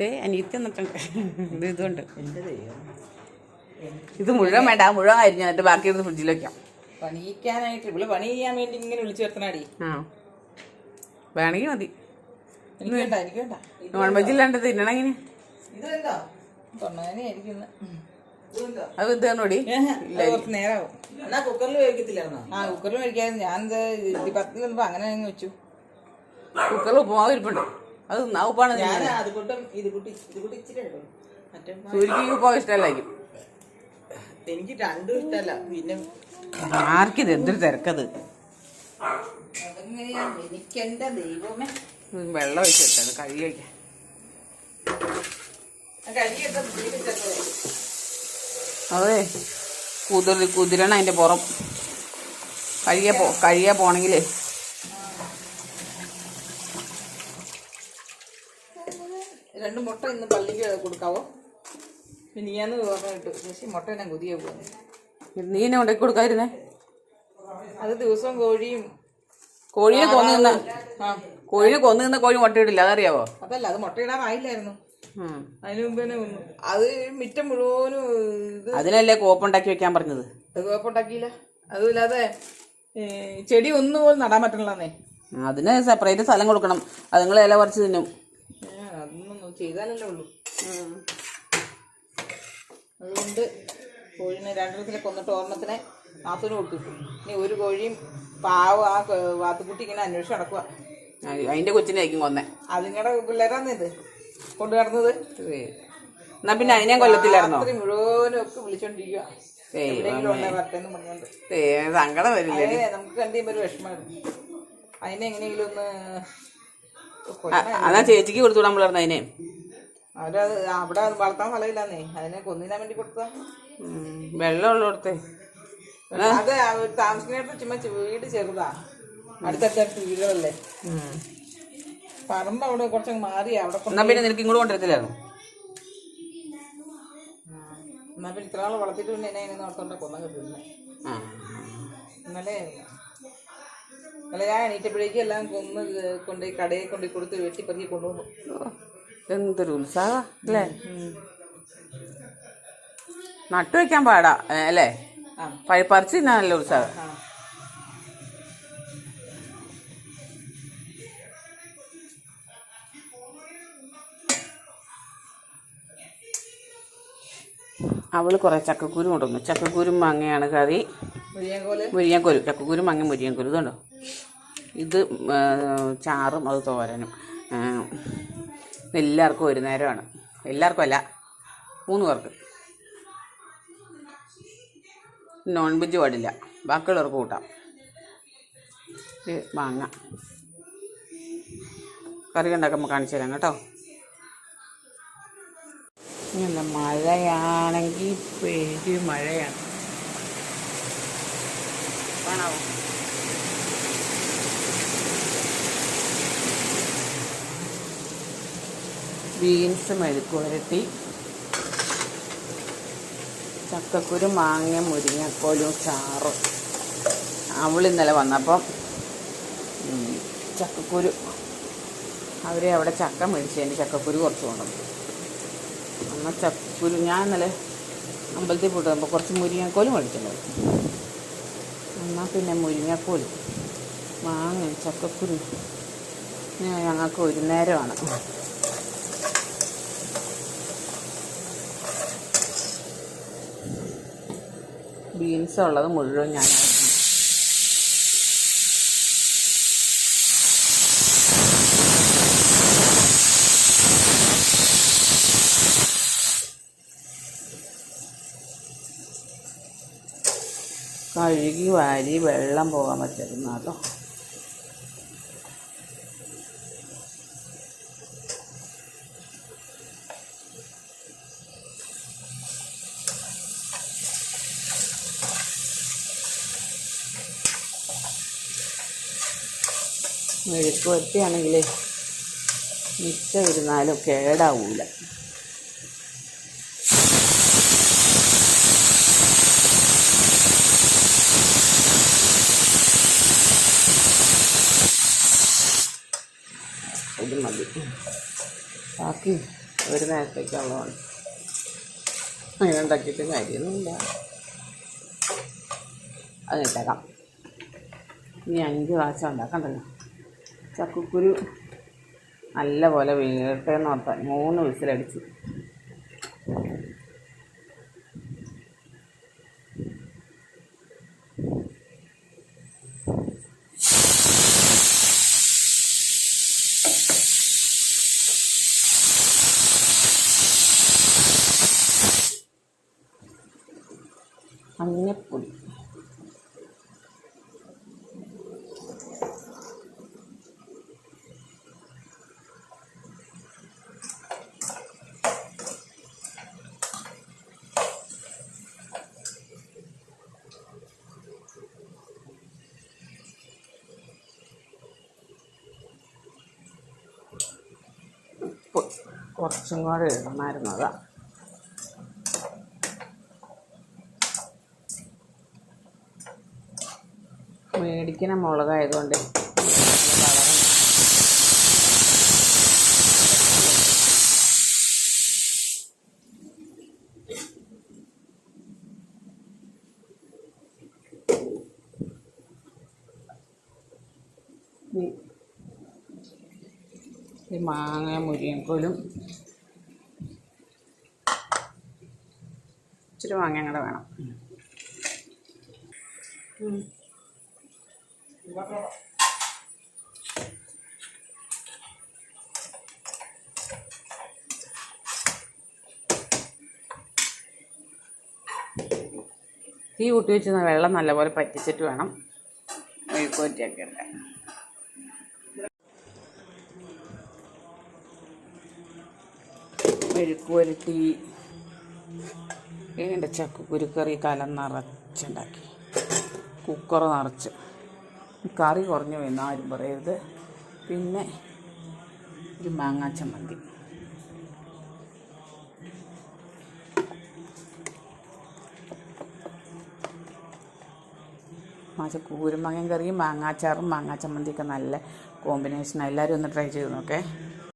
ദേ അനിയത്തി വന്നിട്ടുണ്ട്. ഇത് ഇതുണ്ട്. ഇത് മുഴുവൻ വേണ്ട ആ മുഴുവൻ അരിഞ്ഞു എന്നിട്ട് ബാക്കി ഇരുന്ന് ഫ്രിഡ്ജിൽ വെക്കാം. പണിയിക്കാനായിട്ട് ഇവൾ പണി ചെയ്യാൻ വേണ്ടി ഇങ്ങനെ വിളിച്ചു വരുത്തണാടി. ആ. വേണമെങ്കിൽ മതി. എനിക്ക് വേണ്ട എനിക്ക് വേണ്ട. നോൺ വെജ് ഇല്ലാണ്ട് തിന്നണമെങ്കിൽ ഇത് വേണ്ടോ? തൊണ്ണാനെ ആയിരിക്കുന്നു അത് ഇത് തന്നോടി. കുറച്ച് നേരാവും. എന്നാ കുക്കറിൽ വേവിക്കത്തില്ലായിരുന്നോ? ആ കുക്കറിൽ വേവിക്കാതെ ഞാൻ ഇത് പത്തിൽ നിന്നപ്പോ അങ്ങനെ അങ്ങ് വെച്ചു. കുക്കറിൽ ഉപ്പുമാവ് ഇരിപ്പുണ്ട്. അത് ഉപ്പാണ് സൂര്യക്ക് ഉപ്പാവ് ഇഷ്ടമല്ലായിരിക്കും. എനിക്ക് രണ്ടും ഇഷ്ടമല്ല. പിന്നെ ആർക്കിത് എന്തൊരു തിരക്കത്. എനിക്കെന്റെ ദൈവമേ. വെള്ളം വെച്ചിട്ടത് കഴുകി വയ്ക്കാം അതെ കുതിര കുതിരണം അതിന്റെ പുറം. കഴിയാ പോ കഴിയാ പോണെങ്കിലേ രണ്ട് മുട്ട ഇന്ന് പള്ളിക്ക് കൊടുക്കാവോ? മിനിയാന്ന് പറഞ്ഞിട്ട് പറഞ്ഞു കിട്ടു ശശി മുട്ട ഞാൻ കുതിയ പോകുന്നു നീ എന്നെ ഉണ്ടാക്കി കൊടുക്കാതിരുന്നേ? അത് ദിവസവും കോഴിയും കോഴിയെ കൊന്നു നിന്ന കോഴി കോഴിയെ കൊന്നു നിന്ന കോഴി മുട്ടയിടില്ല അതറിയാവോ? അതല്ല അത് മുട്ടയിടാറായില്ലായിരുന്നു. അതിന് മുമ്പ് തന്നെ അത് മിറ്റം മുഴുവനും അതിനല്ലേ കോപ്പുണ്ടാക്കി വെക്കാൻ പറഞ്ഞത്? അത് കുഴപ്പമുണ്ടാക്കിയില്ല അതുമില്ലാതെ ചെടി ഒന്നുപോലും നടാൻ പറ്റണല്ലേ അതിന് സെപ്പറേറ്റ് സ്ഥലം കൊടുക്കണം. അതുങ്ങൾ ഇല കുറച്ച് തിന്നും. ചെയ്താലല്ലേ ഉള്ളൂ. അതുകൊണ്ട് കോഴിനെ രണ്ടെണ്ണത്തിനെ കൊന്നിട്ട് ഓർമ്മത്തിനെ നാത്തൂന് കൊടുത്തു ഇനി ഒരു കോഴിയും പാവ ആ വാത്തുക്കുട്ടി ഇങ്ങനെ അന്വേഷിച്ച് നടക്കുക അതിന്റെ കൊച്ചിനായിരിക്കും കൊന്നേ. അതിങ്ങടെ പിള്ളേരാന്ന് ഇത്? കൊണ്ടു നടന്നത്? എന്നാ പിന്നെ അതിനെ കൊല്ലത്തില്ലായിരുന്നോ? മുഴുവനും ഒക്കെ വിളിച്ചോണ്ടിരിക്കുക സങ്കടം വരില്ലേ നമുക്ക് കണ്ടിയുമ്പോ ഒരു വിഷമമായിരുന്നു. അതിനെ എങ്ങനെയെങ്കിലും ഒന്ന്. അതാ ചേച്ചിക്ക് കൊടുത്തു നമ്മൾ അതിനെ. അവരത് അവിടെ വളർത്താൻ സ്ഥലമില്ലാന്നേ അതിനെ കൊന്നിനാൻ വേണ്ടി കൊടുത്ത വെള്ളമുള്ള കൊടുത്തേ. അത് താമസിക്കുന്നിടത്ത് ചുമ്മാ വീട് ചെറുതാ. അടുത്തടുത്തടുത്ത് വീടുകളല്ലേ. പറമ്പ് അവിടെ കുറച്ചങ്ങ് മാറി അവിടെ എന്നാ പിന്നെ നിനക്ക് ഇങ്ങോട്ട് കൊണ്ടുവരത്തില്ലായിരുന്നു? എന്നാ പിന്നെ ഇത്ര നാൾ വളർത്തിട്ട് പിന്നെ എന്നെ ഇങ്ങനെ ഓർത്തോണ്ട കൊന്നങ്ങ് തിന്നെ. ഇന്നലെ ഇന്നലെ ഞാൻ എണീറ്റപ്പോഴേക്കും എല്ലാം കൊന്ന് കൊണ്ടുപോയി കടയിൽ കൊണ്ടുപോയി കൊടുത്ത് വെട്ടി പറിക്കി കൊണ്ടുപോകും എന്തൊരു ഉത്സാഹ അല്ലേ? നട്ടു വെക്കാൻ പാടാ അല്ലേ? പറിച്ച് തിന്നാൻ നല്ല ഉത്സാഹം. ആ. അവൾ കുറെ ചക്കക്കുരു കൊണ്ടുവന്നു. ചക്കക്കുരും മാങ്ങയാണ് കറി. മുരിയൻകോൽ മുരിങ്ങക്കോലും. ചക്കക്കുരും മാങ്ങ മുരിങ്ങക്കോലും. ഇതുണ്ടോ? ഇത് ചാറും അത് തോരനും. എല്ലാവർക്കും ഒരു നേരമാണ്. എല്ലാവർക്കും അല്ല മൂന്ന് പേർക്ക്. നോൺ വെജ് പാടില്ല. ബാക്കിയുള്ളവർക്ക് കൂട്ടാം. മാങ്ങ. കറി ഉണ്ടാക്കുമ്പോൾ കാണിച്ചു തരാം കേട്ടോ. ഇല്ല മഴയാണെങ്കിൽ പേര് മഴയാണ്. കാണാവോ ബീൻസ് മെഴുക്കുവരട്ടി ചക്കക്കുരു മാങ്ങ മുരിങ്ങക്കോലും ചാറും. അവൾ ഇന്നലെ വന്നപ്പം ചക്കക്കുരു. അവരെ അവിടെ ചക്ക മേടിച്ചതിന്റെ ചക്കക്കുരു കുറച്ച് കൊണ്ടുവന്നു എന്നാൽ ചക്കക്കുരു ഞാൻ ഇന്നലെ അമ്പലത്തിൽ പോയിട്ട് വന്നപ്പോൾ കുറച്ച് മുരിങ്ങക്കോലും മേടിച്ചിട്ടുണ്ടായിരുന്നു എന്നാൽ പിന്നെ മുരിങ്ങക്കോൽ മാങ്ങ ചക്കക്കുരു. ഞങ്ങൾക്ക് ഒരു നേരമാണ്. ബീൻസ് ഉള്ളത് മുഴുവൻ ഞാൻ. കഴുകി വാരി വെള്ളം പോകാൻ പറ്റുന്ന കേട്ടോ മെഴുക്ക് വരട്ടിയാണെങ്കിൽ മിച്ചം ഇരുന്നാലും കേടാവൂല. ഇത് മതി. ബാക്കി ഒരു നേരത്തേക്കുള്ളതാണ്. അങ്ങനെ ഉണ്ടാക്കിയിട്ട് കാര്യമൊന്നുമില്ല. അത് ഇട്ടേക്കാം. ഇനി അഞ്ച് പ്രാവശ്യം ഉണ്ടാക്കണ്ടല്ലോ. ചക്കക്കുരു. നല്ല പോലെ വീഴട്ടെ എന്ന് ഓർത്താൽ മൂന്ന് വിസിലടിച്ച് മഞ്ഞപ്പൊടി ഉപ്പ് കുറച്ചും കൂടെ ഇടണമായിരുന്നത്. മേടിക്കുന്ന മുളകായതുകൊണ്ട് കളറും ഈ ഈ മാങ്ങ മുരിങ്ങക്കോലും. ഇച്ചിരി മാങ്ങ കൂടെ വേണം. തീ കൂട്ടി വെച്ചിരുന്ന വെള്ളം നല്ലപോലെ പറ്റിച്ചിട്ട് വേണം മെഴുക്കുവറ്റിയൊക്കെ ഇടാൻ മെഴുക്കുവരട്ടി എന്റെ ചക്കക്കുരുക്കറി കലം നിറച്ചുണ്ടാക്കി. കുക്കർ നിറച്ച്. കറി കുറഞ്ഞു എന്ന് ആരും പറയരുത്. പിന്നെ ഒരു മാങ്ങാ ചമ്മന്തി. കൂരുമാങ്ങയും കറിയും മാങ്ങാച്ചാറും മാങ്ങാ ചമ്മന്തിയൊക്കെ നല്ല കോമ്പിനേഷനാണ് എല്ലാവരും ഒന്ന് ട്രൈ ചെയ്ത് നോക്കേ.